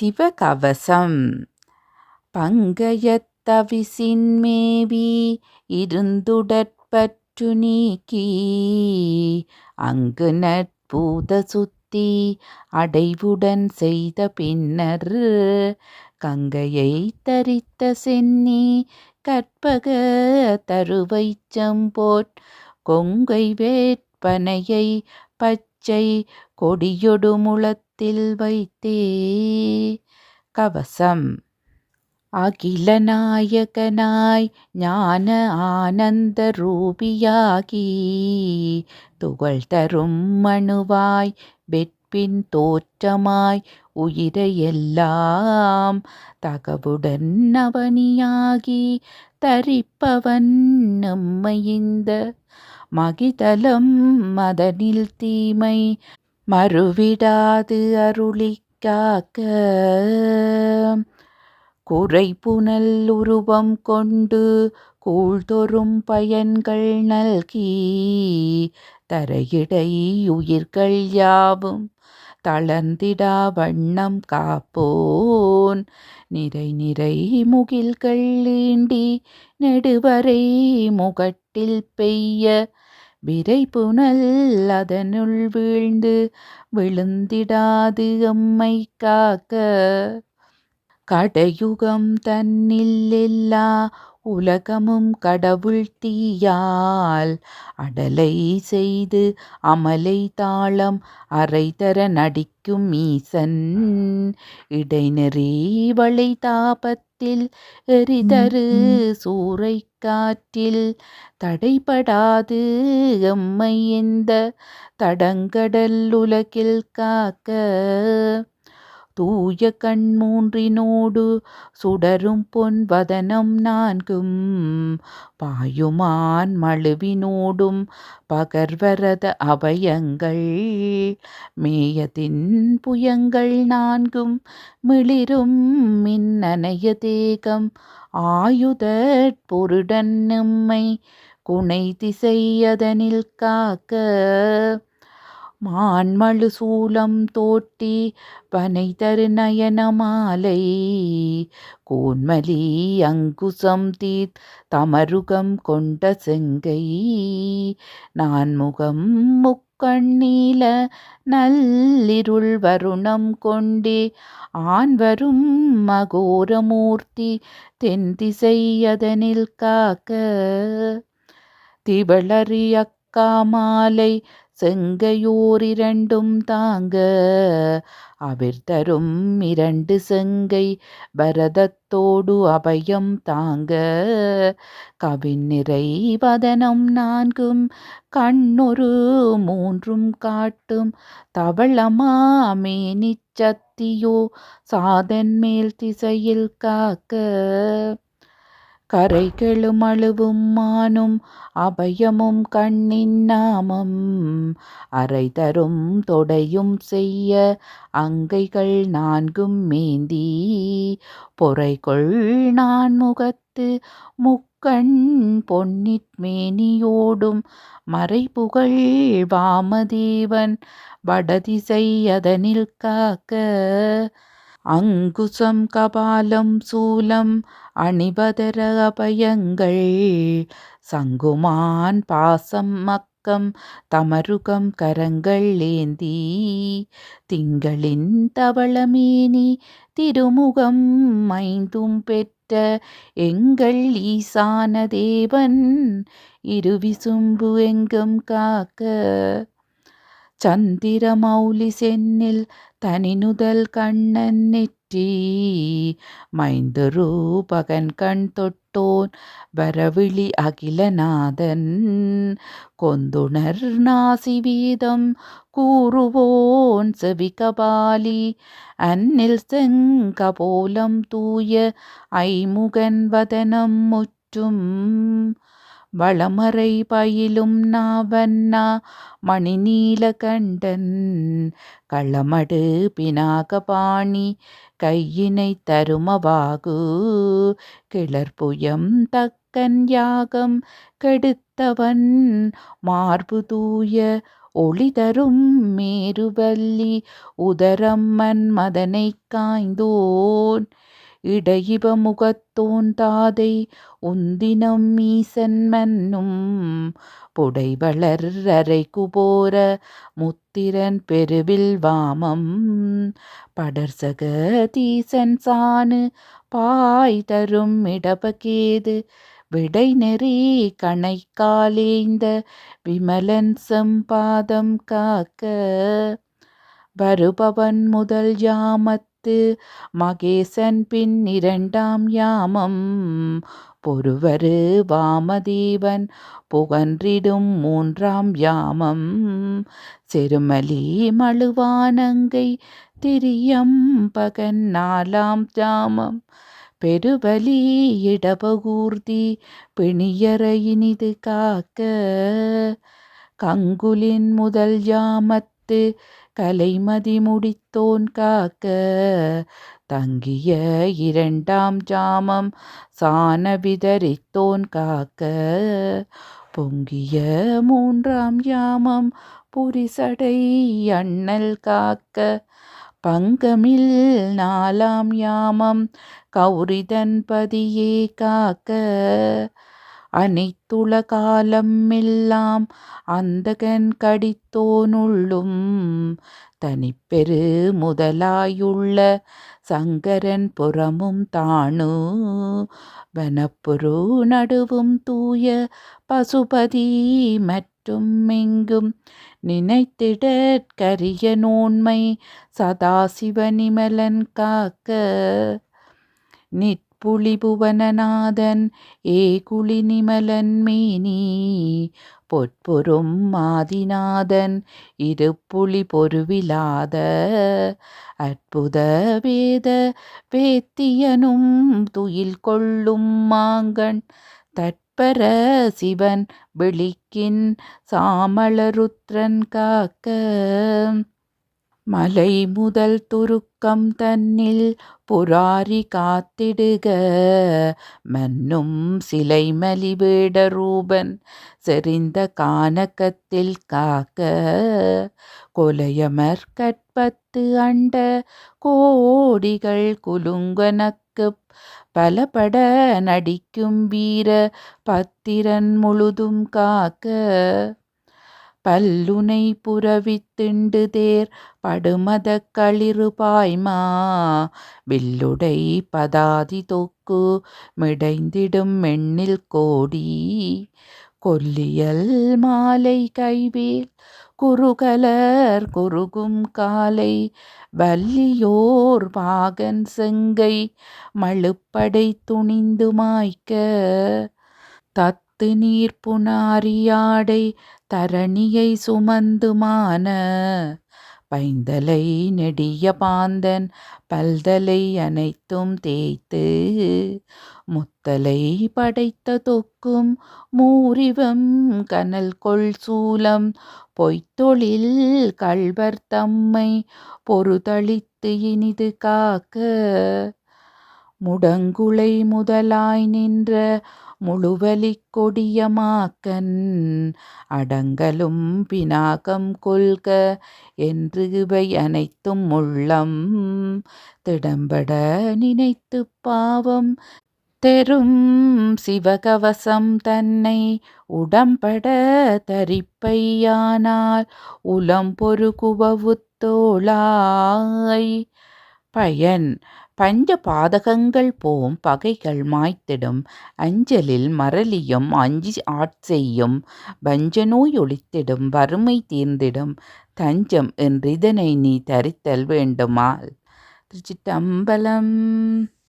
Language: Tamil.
சிவகவசம். பங்கயத்தவிசின்மேவி இருந்துடற்பற்று நீக்கி அங்கு நட்பூத சுத்தி அடைவுடன் செய்த பின்னர் கங்கையை தரித்த சென்னி கற்பக தருவை செம்போட் கொங்கை வேட்பனையை பச்சை கொடியொடு முளத்தில் வைத்தே. கவசம். அகிலநாயகனாய் ஞான ஆனந்த ரூபியாகி. துகள் தரும் மணுவாய் வெட்பின் தோற்றமாய் உயிரையெல்லாம் தகவுடன் அவனியாகி தரிப்பவன் நம்மையிந்த மகிதலம். மதனில் தீமை மறுவிடாது அருளிக்காக்க. காக்க குறைபுனல் உருவம் கொண்டு கூழ்தொறும் பயன்கள் நல்கி. தரையிடை உயிர்கள் யாவும் தளர்ந்திடா வண்ணம் காப்போன். நிறை நிறை முகில்கள் ஈண்டி நெடுவரை முகட்டில் பெய்ய விரை புனல் அதனுள் வீழ்ந்து விழுந்திடாது அம்மை காக்க. கடையுகம் தன்னில் எல்லா உலகமும் கடவுள் தீயால் அடலை செய்து அமலை தாளம் அரைதர நடிக்கும் ஈசன். இடைநெறி வளை தாபத்தில் எரிதரு சூறை காற்றில் தடைபடாது எம்மை எந்த தடங்கடல் உலகில் காக்க. தூய கண்மூன்றினோடு சுடரும் பொன் வதனம் நான்கும். பாயுமான் மழுவினோடும் பகர்வரத அபயங்கள் மேயதின் புயங்கள் நான்கும் மிளிரும் மின்னனைய தேகம். ஆயுதற் பொருடன் நம்மை குனை திசையதனில் காக்க. மான்மழு சூலம் தோட்டி பனை தரு நயன மாலை கோன்மலி அங்குசம் தீத் தமருகம் கொண்ட செங்கை. நான்முகம் முக்கண்ணீல நல்லிருள் வருணம் கொண்டே. ஆண் வரும் மகோரமூர்த்தி தென் திசையதனில் காக்க. திவளறி அக்கா மாலை செங்கையோரிரண்டும் தாங்க. அவிர் தரும் இரண்டு செங்கை பரதத்தோடு அபயம் தாங்க. கவிநிறை வதனம் நான்கும் கண்ணொரு மூன்றும் காட்டும். தவளமா மேனிச் சாதன் மேல் திசையில் காக்க. கரைகளும் அழுவும் மானும் அபயமும் கண்ணின் நாமம். அரை தரும் தொடையும் செய்ய அங்கைகள் நான்கும் மேந்தி. பொறைகொள் நான்முகத்து முக்கண் பொன்னிற் மேனியோடும் மறைபுகழ் வாமதேவன் வடதிசை அதனில் காக்க. அங்குசம் கபாலம் சூலம் அணிபதர அபயங்கள். சங்குமான் பாசம் மக்கம் தமருகம் கரங்கள் ஏந்தி. திங்களின் தவளமேனி திருமுகம் மைந்தும் பெற்ற எங்கள் ஈசான தேவன். இருவிசும்பு எங்கும் காக்க சந்திரமௌலி சென்னில் தனிநுதல் கண்ணன் நெற்றி மைந்தரூபகன் கண் தொட்டோன் வரவிழி அகிலநாதன் கொந்துணர் நாசி வீதம் கூறுவோன் செவிகபாலி அன்னில் செங்கபோலம் தூய ஐமுகன் வதனம் முற்றும் வளமறை பயிலும் நாவண்ணா மணிநீலகண்டன் களமடு பினாகபாணி கையினை தருமவாகு கிளர்புயம் தக்கன் யாகம் கெடுத்தவன் மார்பு தூய ஒளி தரும் மேருவல்லி உதரம்மன் மதனை காய்ந்தோன். இடையிப முகத்தோந்தாதை உந்தினம் ஈசன் மன்னும் புடைவளர் அரை குபோர முத்திரன் பெருவில் வாமம் படர்சக தீசன் சானு பாய் தரும் இடபகேது விடை நெறி கணைக்காலேந்த விமலன் செம்பாதம் காக்க வருபவன் முதல் யாமத் வைத்து மகேசன் பின் இரண்டாம் யாமம் பொறுவரு வாமதேவன் புகன்றிடும் மூன்றாம் யாமம். செருமலி மழுவானங்கை திரியம் பகன் நாலாம் யாமம் பெருவலி இடபகூர்த்தி பிணியற இனிது காக்க கங்குலின் முதல் யாமத்து கலைமதி முடித்தோன் காக்க. தங்கிய இரண்டாம் ஜாமம் சான விதரித்தோன் காக்க. பொங்கிய மூன்றாம் யாமம் புரிசடை அண்ணல் காக்க. பங்கமில் நாலாம் யாமம் கௌரிதன்பதியே காக்க. அனைத்துல காலம் எல்லாம் அந்தகன் கடித்தோனுள்ளும் தனிப்பெரு முதலாயுள்ள சங்கரன் புறமும் தானு. வனப்புரு நடுவும் தூய பசுபதி மற்றும் எங்கும் நினைத்திட கரிய நோன்மை சதாசிவனிமலன் காக்க. புலிபுவனநாதன் ஏ குளிநிமலன் மேனி. பொற்பொரும் மாதிநாதன் இரு புலி பொருவிலாத. அற்புத வேத வேத்தியனும் துயில் கொள்ளும் மாங்கண். தற்பர சிவன் விழிக்கின் சாமளருத்ரன் காக்க. மலை முதல் துருக்கம் தன்னில் புராரி காத்திடுக. மன்னும் சிலை மலிவேட ரூபன் செறிந்த கானகத்தில் காக்க. கொலையமர் கற்பத்து அண்ட கோடிகள் குலுங்கனக்கு பலபட நடிக்கும் வீர பத்திரன் முழுதும் காக்க. பல்லுனை புறவித்திண்டு தேர் படுமத களிறு பாய்மா வில்லுடை பதாதி தொக்கு மிடைந்திடும் மெண்ணில் கோடி. கொல்லியல் மாலை கைவேல் குறுகலர் குறுகும் காலை. வல்லியோர் பாகன் செங்கை மழுப்படை துணிந்து மாய்க்க. தத்து நீர் புனாரியாடை தரணியை சுமந்துமான பைந்தலை நெடிய பாந்தன் பல்தலை அனைத்தும் தேய்த்து முத்தலை படைத்த தொக்கும் மூரிவம் கனல் கொள் சூலம் பொய்த்தொழில் கள்வர் தம்மை பொறுதளித்து இனிது காக்க. முடங்குளை முதலாய் நின்ற முழுவலிக் கொடியமாக்கன் அடங்கலும் பினாகம் கொள்க என்று இவை அனைத்தும் உள்ளம். திடம்பட நினைத்து பாவம் தெரும் சிவகவசம் தன்னை உடம்பட தரிப்பையானால் உலம் பொறுகுவவுத்தோளாய் பயன் பஞ்ச பாதகங்கள் போம் பகைகள் மாய்த்திடும் அஞ்சலில் மரலியும் அஞ்சி ஆட்செய்யும் வஞ்சநோய் ஒழித்திடும் வறுமை தீர்ந்திடும் தஞ்சம் என்றிதனை நீ தரித்தல் வேண்டுமால். திருச்சிட்டம்பலம்